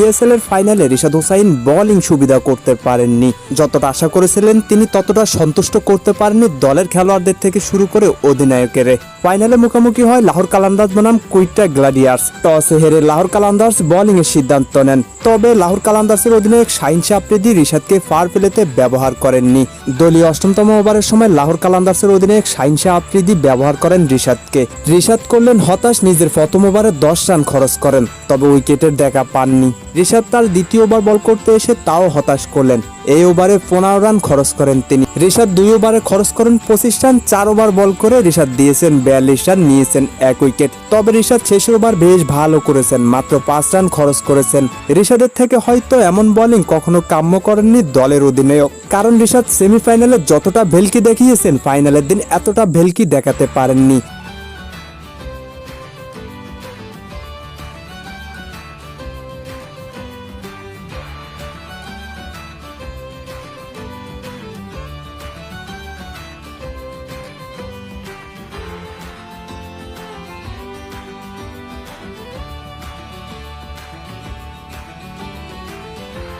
PSL এর ফাইনালে Rishad Hossain bowling সুবিধা করতে পারেননি। যতটা আশা করেছিলেন তিনি ততটা সন্তুষ্ট করতে পারেননি দলের খেলোয়াড়দের থেকে শুরু করে অধিনায়কের। ফাইনালে মুখোমুখি হয় লাহোর কালান্দাজ বনাম কুইটা গ্লাডিয়ার্স। টসে হেরে লাহোর কালান্দার্স বোলিং এর সিদ্ধান্ত নেন। তবে লাহোর কালান্দার্সের অধিনায়ক শাহিন শাহ আফ্রিদি রিশাদকে ফার প্লেতে ব্যবহার করেননি। দলীয় অষ্টমতম ওভারের সময় লাহোর কালান্দার্সের অধিনায়ক শাহিন শাহ আফ্রিদি ব্যবহার করেন রিশাদকে। রিশাদ করলেন হতাশ, নিজের প্রথম ওভারে দশ রান খরচ করেন, তবে উইকেটের দেখা পাননি। রিশাদ তার দ্বিতীয় ওভার বল করতে এসে তাও হতাশ করলেন। এই ওভারে পনেরো রান খরচ করেন তিনি। রিশাদ দুই ওভারে খরচ করেন পঁচিশ রান, চার ওভার বল করে রিশাদ দিয়েছেন বিয়াল্লিশ রান, নিয়েছেন এক উইকেট। তবে রিশাদ শেষ ওভার বেশ ভালো করেছেন, মাত্র পাঁচ রান খরচ করেছেন। রিশাদের থেকে হয়তো এমন বোলিং কখনো কাম্য করেননি দলের অধিনায়ক। কারণ রিশাদ সেমিফাইনালে যতটা ভেলকি দেখিয়েছেন, ফাইনালের দিন এতটা ভেলকি দেখাতে পারেননি।